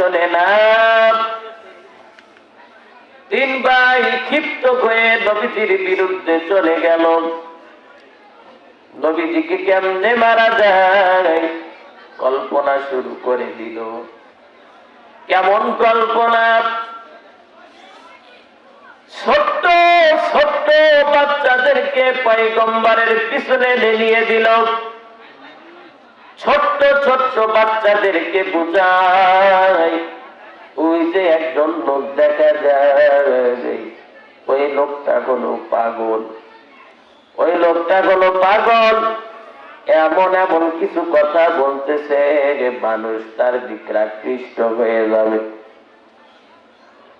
শোনে না। তিন ভাই ক্ষিপ্ত হয়ে নবীজির বিরুদ্ধে চলে গেল। নবীজিকে কেমনে মারা যায়? কল্পনা শুরু করে দিল। কেমন কল্পনা? ছোট্ট ছোট্ট বাচ্চাদেরকে পয়গম্বরের পিছনে লেলিয়ে দিল। ছোট্ট ছোট্ট বাচ্চাদেরকে বুঝায় ওই যে একজন লোক দেখা যায়, ওই লোকটা হলো পাগল। ওই লোকটা হলো পাগল। এমন এমন কিছু কথা বলতেছে মানুষ তার বিক্রাকৃষ্ট হয়ে যাবে।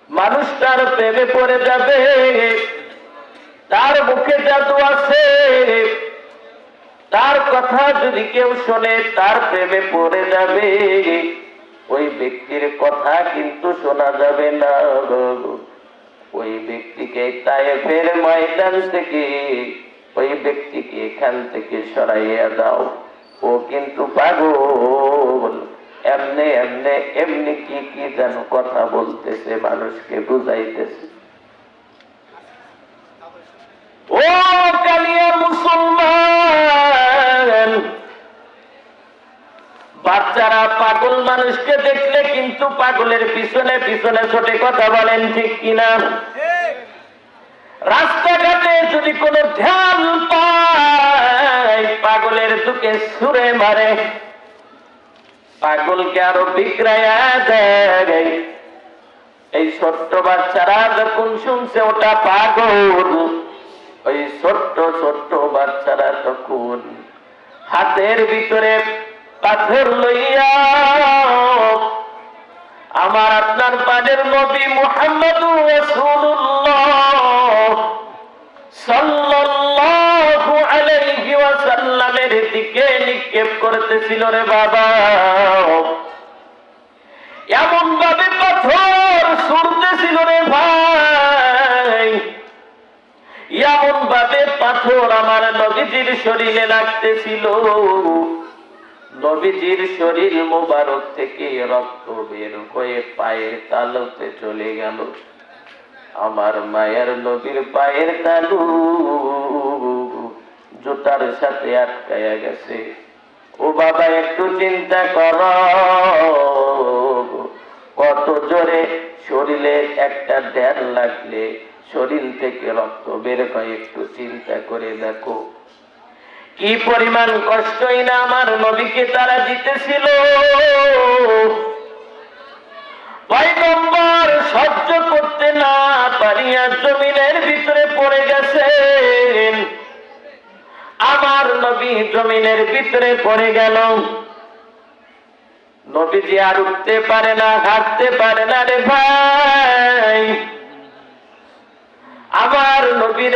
মানুষ তার প্রেমে পড়ে যাবে। তার মুখে জাদু আছে। কথা যদি কেউ শোনে, তার প্রেমে পড়ে যাবে। ওই ব্যক্তির কথা কিন্তু শোনা যাবে না। ওই ব্যক্তিকে তায়েফের ময়দান থেকে, ওই ব্যক্তিকে এখান থেকে সরাইয়া দাও। ও কিন্তু পাগল। এমনি এমনি এমনি কি কি যেন কথা বলতেছে, মানুষকে বুঝাইতেছে। বাচ্চারা পাগল মানুষকে দেখলে কিন্তু পাগলের পিছনে পিছনে ছোটে কথা বলেন ঠিক কিনা? রাস্তাঘাটে যদি কোনো ধ্যান পায়, পাগলের দুকে সুরে মারে। পাগলকে আরও বিক্রয়া দেয় এই ছোট্ট বাচ্চারা যখন শুনছে ওটা পাগল, ওই ছোট্ট ছোট্ট বাচ্চারা তখন হাতের ভিতরে পাথর লইয়া আমার আপনার পানের নবী মুহাম্মদ ওয়াসাল্লামের দিকে নিক্ষেপ করতেছিল রে বাবা। এমন ভাবে পাথর ছুড়তেছিল রে ভাই। এমন ভাবে পাথর আমার নবীজির শরীরে লাগতেছিল। নবীজির শরীর মোবারক থেকে রক্ত বের হয়ে পায়ের তালুতে চলে গেল। আমার মায়ের নবীর পায়ের তালু জুতার সাথে আটকায়া গেছে। ও বাবা, একটু চিন্তা কর। কত জোরে শরীরে একটা ড্যান লাগলে শরীর থেকে রক্ত বের হয়, একটু চিন্তা করে দেখো। কি পরিমাণ কষ্টই না আমার নবীকে তারা জিতেছিল সহ্য করতে না পারিয়া জমিনের ভিতরে পড়ে গেছেন। আমার নবী জমিনের ভিতরে পড়ে গেল। নবীজি আর উঠতে পারে না, হাঁটতে পারে না রে ভাই। আমার নবীর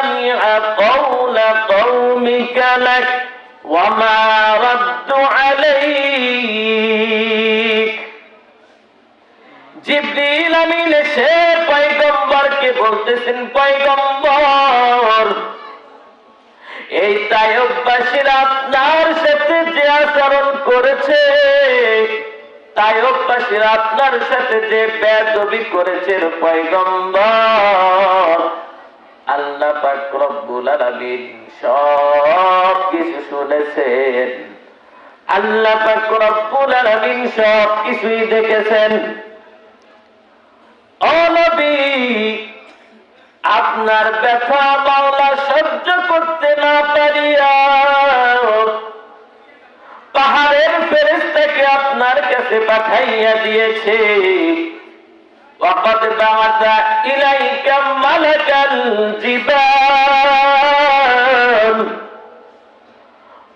وما رد عليك জিবরিল আমিন সে পয়গম্বরকে বলতেছেন পয়গম্বর এই তায়ববাসীরা আপনার সাথে যে আচরণ করেছে তায়ববাসীরা আপনার সাথে যে বেদবি করেছে পয়গম্বর আল্লাহ পাক রব্বুল আলামিন সব কিছু শুনেছেন। আল্লাহ পাক রব্বুল আলামিন সব কিছুই দেখেছেন। আপনার ব্যথা মাওলা সহ্য করতে না পারিয়া পাহাড়ের ফেরেশতাকে আপনার কাছে পাঠাইয়া দিয়েছে। وقد بعث إليك ملك الجبال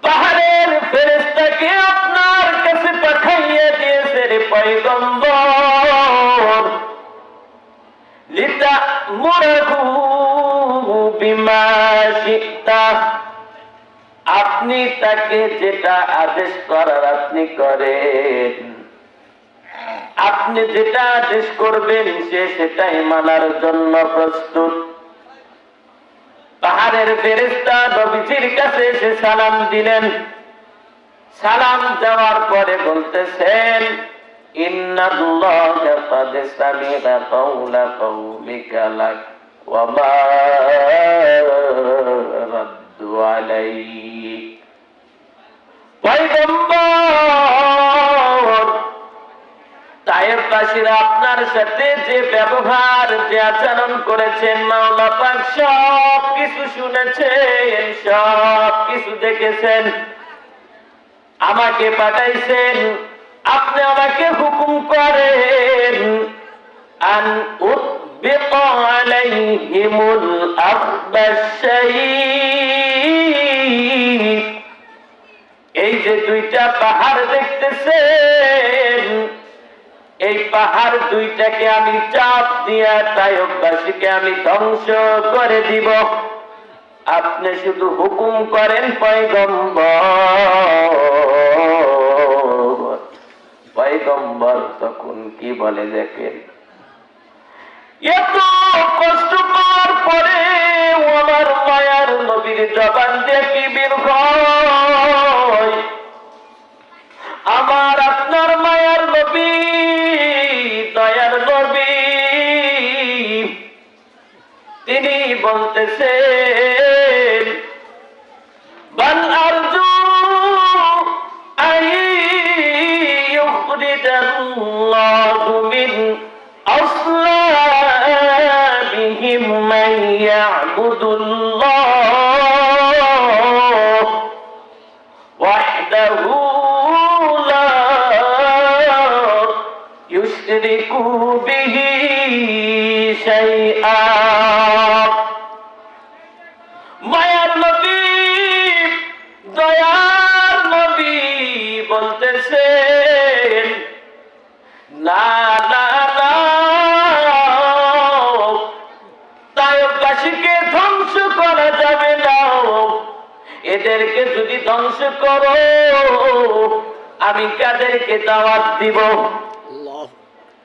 পাহাড়ের ফেরেশতাকে আপনার কাছে পাঠাইয়া দিয়েছে রে পয়গম্বর তা'মুরহু বিমা শি'তা আপনি তাকে যেটা আদেশ করার আপনি করেন আপনি যেটা আদেশ করবেন, সে সেটাই মানার জন্য প্রস্তুত। পাহাড়ের ফেরেস্তা নবীজির কাছে এসে সালাম দিলেন। সালাম দেওয়ার পরে বলতেছেন, ইন্নাল্লাহা তায়েববাসীরা আপনার সাথে যে ব্যবহার, যে আচরণ করেছেন, মাওলা পাক সব কিছু শুনেছেন সব কিছু দেখেছেন। আমাকে পাঠাইছেন, আপনি আমাকে হুকুম করেন। আন উদ্বিক আলাইহিমুল এই যে দুইটা পাহাড় দেখতেছেন এই পাহাড় দুইটাকে আমি চাপ দিয়া তায়কবাসীকে আমি ধ্বংস করে দিব। আপনি শুধু হুকুম করেন, পয়গম্বর। পয়গম্বর তখন কি বলে দেখেন? এত কষ্ট পাওয়ার পরে আমার মায়ার নবীর জবান দিয়ে কি আমার আপনার মায়ার নবী বলতেছেন বাল আরজু আই ইউখরিজাল্লাহু মিন أصلابهم من يعبد الله وحده لا يشرك به شيئا এদেরকে যদি ধ্বংস করো আমি কাদেরকে দাওয়াত দিব।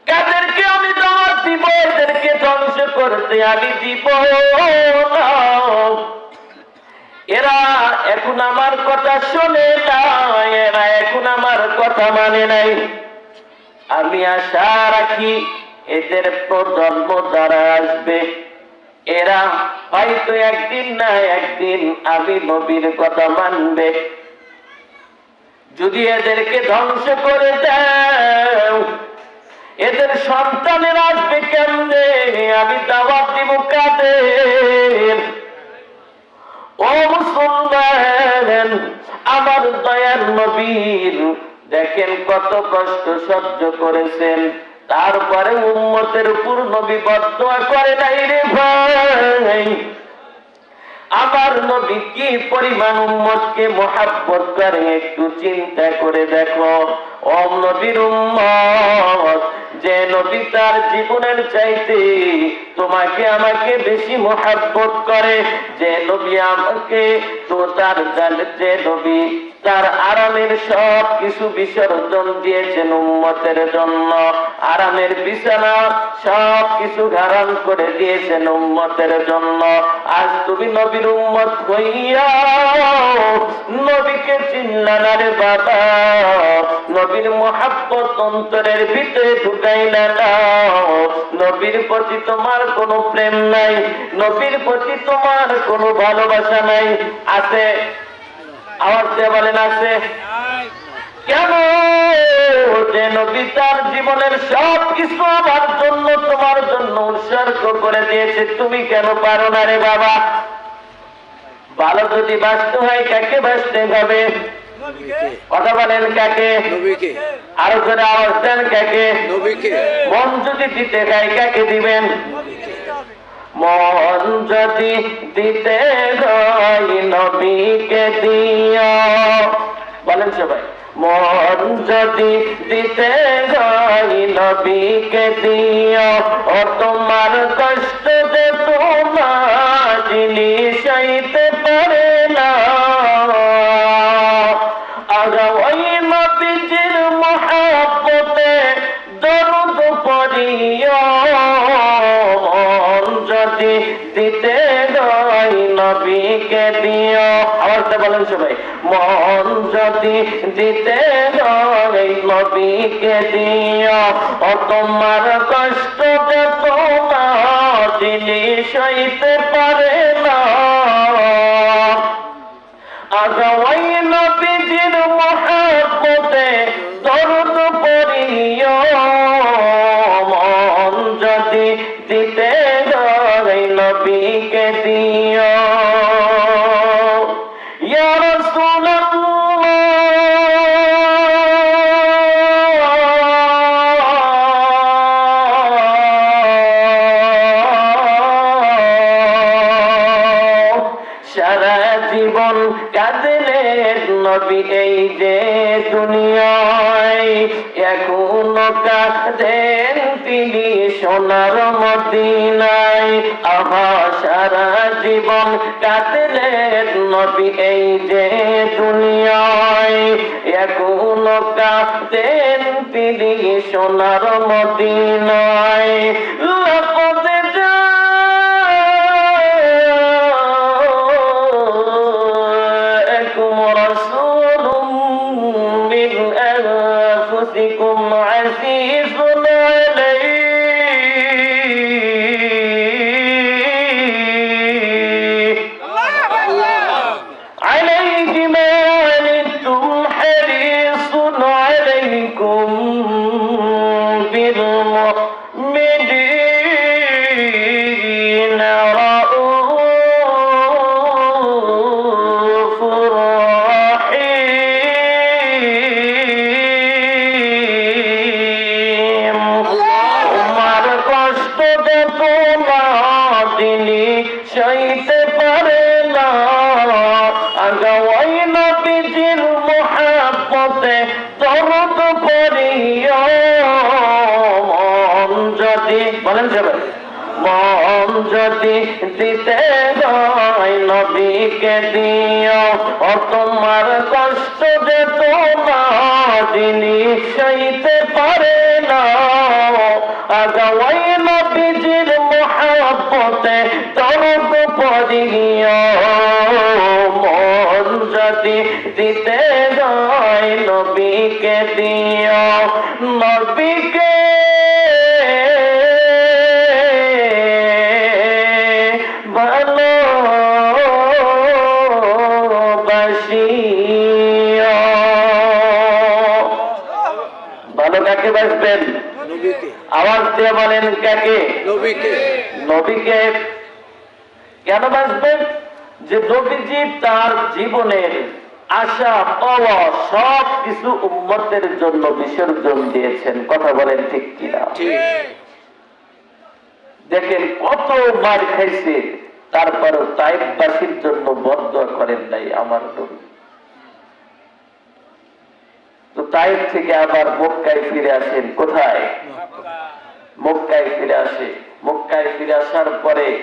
কাদেরকে আমি দাওয়াত দিব এদেরকে ধ্বংস করতে আমি দিব এরা এখন আমার কথা শোনে না এরা এখন আমার কথা মানে নাই। আমি আশা রাখি এদের প্রজন্ম যারা আসবে এরা হয়তো একদিন না একদিন আমি নবীর কথা মানবে। যদি এদেরকে ধ্বংস করে দাও, এদের সন্তানের আসবে কেমনে? আমি দাওয়াত দিব কাদের? ও মুসলমান, আমার দয়ার নবীর, দেখেন কত কষ্ট সহ্য করেছেন। তারপরে উম্মতের উপর নবী বদয়া করে নাই রে ভাই। আমার নবী কি পরিমাণ উম্মতকে মোহাব্বত করে একটু চিন্তা করে দেখো। ওম নবীর উম্মত, যে নবী তার জীবনের চাইতে তোমাকে আমাকে বেশি মোহাব্বত করে, যে নবী আমাকে তো তার যে নবী তার আরামের সব কিছু বিসর্জন দিয়েছেন উম্মতের জন্য। আরামের বিছানা সব কিছু ধারণ করে দিয়েছেন উম্মতের জন্য। আজ তুমি নবীর উম্মত হইয়া নবীকে চিনলা বাবা, নবীর মহাব্বত অন্তরের ভিতরে ঢুকাইলা না নবীর প্রতি তোমার কোনো প্রেম নাই, নবীর প্রতি তোমার কোনো ভালোবাসা নাই। আছে? আওয়াজ দিয়ে বলেন আছে। কেন যে নবী তার জীবনের সব কিছু আমার জন্য তোমার জন্য উৎসর্গ করে দিয়েছে? তুমি কেন পারো না রে বাবা? ভালো যদি বাঁচতে হয় কাকে বাঁচতে হবে? কথা বলেন কাকে? আরও করে আওয়াজ দেন কাকে? মন যদি দিতে গাই কাকে দিবেন? মন যদি দিতে নবীকে দিয়া। বলেন সবাই, মন যদি দিতে নবীকে দিয়া। ও তোমার কষ্ট নবীকে দিও। তো বলেন সবাই, মন যদি দিতে নবীকে দিও, ও তোমার কষ্ট যে তোমার জিনিস হইতে পারে না। আগাওয়াই কাঁদলেন নবী এই যে দুনিয়ায়, এখনও কাঁদেন তিনি সোনার মদিনায়। আহা সারা জীবন কাঁদলেন নবী এই যে দুনিয়ায়, এখনও কাঁদেন তিনি সোনার মদিনায়। লপদ তিনি সইতে পারে না। আগাওয়াই নবীজির মন যদি, বলেন সবাই, মন যদি দিতে নবীকে দিও। ও তোমার কষ্ট যে তোমার জিনিস সইতে পারে মহাব্বতে তরফ পড়িও মন যদি দিতে হয় নবীকে দিও নবীকে ভালো ভালো কাকে বাসবেন নবীকে। আওয়াজ দিয়ে বলেন কাকে? নবীকে। নবীকে কেন বাঁচবেন? যে নবীজি তার জীবনের আশা পাওয়া সব কিছু উম্মতের জন্য বিসর্জন দিয়েছেন। কথা বলেন ঠিক কিনা? দেখেন কত মার খাইছে তারপরও তাইবাসীর জন্য বদ্ধ করেন নাই আমার নবী। তো তাইব থেকে আবার মক্কায় ফিরে আসেন কোথায়? মক্কায় ফিরে আসে। মক্কায় ফিরে আসার পরে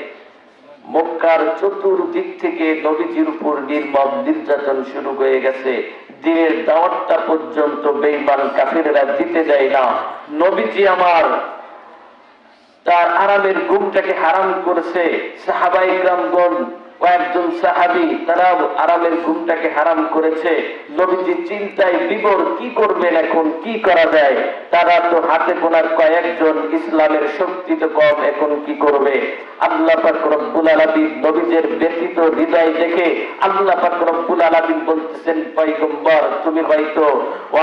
মক্কার চতুর্দিক থেকে নবীজির উপর নির্মম নির্যাতন শুরু হয়ে গেছে। দিনের দাওয়াতটা পর্যন্ত বেইমান কাফিরেরা দিতে যায় না। নবীজি আমার তার আরামের ঘুমটাকে হারাম করেছে। সাহাবাই গ্রামগণ কয়েকজন সাহাবি তারা আরামের ঘুমটাকে হারাম করেছে। নবীজি চিন্তায় বিবর কি করবেন এখন, কি করা যায়? তারা তো হাতে কয়েকজন ইসলামের শক্তি তো কম, এখন কি করবে? আল্লাহ পাক রব্বুল নবীজের ব্যতীত হৃদয় দেখে আল্লাহ পাক রব্বুল বলতেছেন, পয়গম্বর, তুমি হয়তো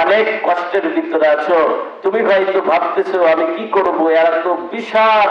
অনেক কষ্টের ভিতরে আছো। তুমি হয়তো ভাবতেছো, আমি কি করব? এরা তো বিশাল।